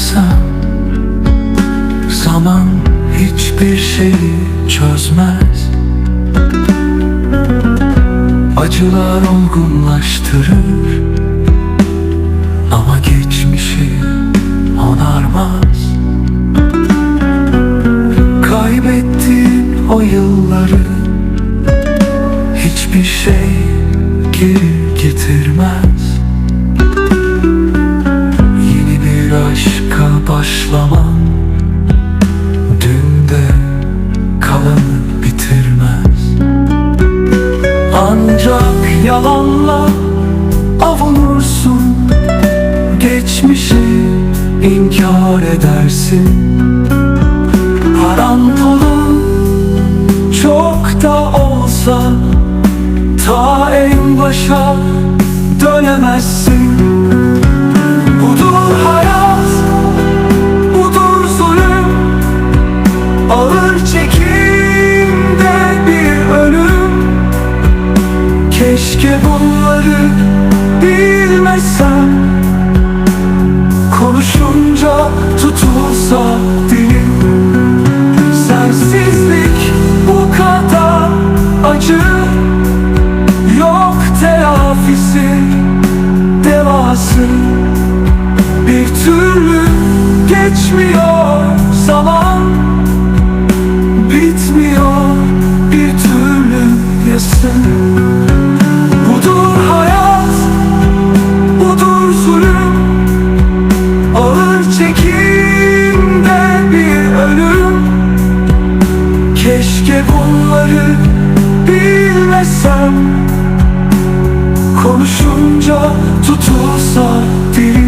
yaşarsan Zaman hiçbir şeyi çözmez. Acılar olgunlaştırır Ama geçmişi onarmaz. Kaybettiğin o yılları Hiçbir şey geri getirmez. Ancak yalanla avunursun. Geçmişi inkar edersin. Paran pulun çok da olsa Ta en başa dönemezsin tutulsa dilim Sensizlik bu kadar acı Yok telafisi devası. Bir türlü geçmiyor zaman Bitmiyor bir türlü yasın Keşke bunları bilmesem. Konuşunca tutulsa dilim